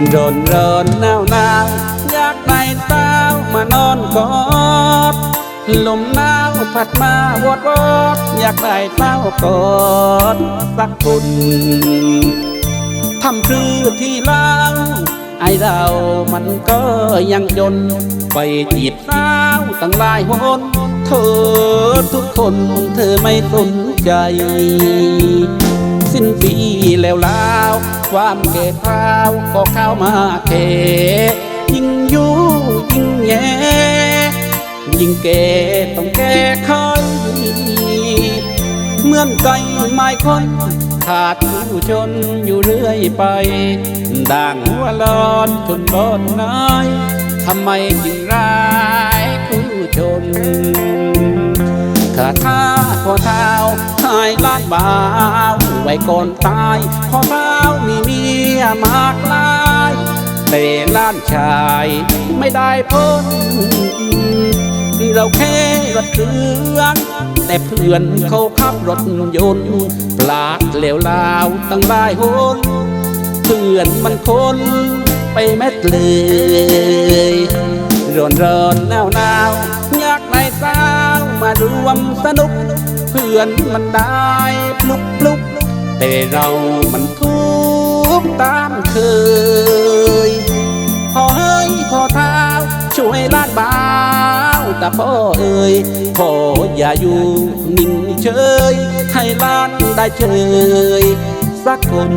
นร้อนหนาวหนาวอยากได้สามานอนกอดลมหนาวพัดมาวอดวอดอยากได้สากอดสักคนทำพรือที่เล่าไอเรามันก็ยังจนไปจีบสาวตั้งหลายคนเธอทุกคนเธอไม่สนใจ สิ้นปีแล้วลา ความเก่คราวก็เข้ามาเขยิ่งยู่ยิ่งแย่ยิ่งเกต้องแก้ไขเหมือนไก่ไม้คนขาดผู้ชนอยู่เรื่อยไปด่างหัวลอนจนบอนน้อยทำไมจึงร้ายผู้ชนขาท่าพอเท้าหายล้านบาว ว้ก่อนตายพอเท้ามีเมียมากลายแต่ล้านชายไม่ได้พ้นเราแค่รถเรื่องแต่เพื่อนเขาขับรถยนต์ปลาดเหลวลาวตั้งหลายหนเพื่อนมันคนไปแม็ดเลยร้อนร้อนหนาวหนาวอยากในสาวมารวมสนุก เพื่อนมันได้ปลุกปลุก แต่เรามันทุกตามเคยพอเฮ้ยพอเท้าช่วยลาดบ่าวแต่พ่อเอ่ยพ่ออย่าอยู่นิ่งเฉย ให้ลาดได้เฉยสักคน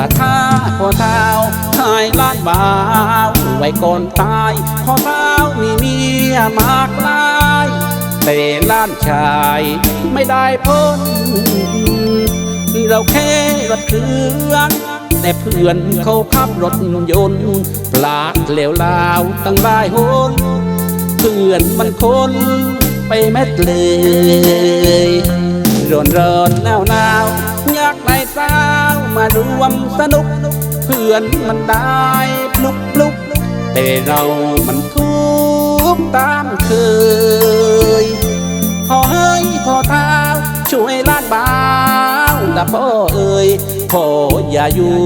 ขาท่าพอเท้าหายล้านบาวไว้ก่อนตายพอเท้ามีเมียมากลายแต่ล้านชายไม่ได้พ้นเราแค่รถเครื่องแต่เพื่อนเขาขับรถยนต์ปลาดเหลวลาวตั้งหลายหนเพื่อนมันคนไปแม็ดเลยร้อนร้อนหนาวหนาว มารวมสนุก เพื่อนมันได้ปลุกปลุกแต่เรามันทุกตามเคย พอเฮ้ยพอเท้าช่วยลาดบ่าวละพ่อเอ่ยพ่ออย่าอยู่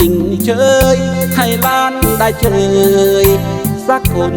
นิ่งเฉย ให้ล้านได้เฉยสักคน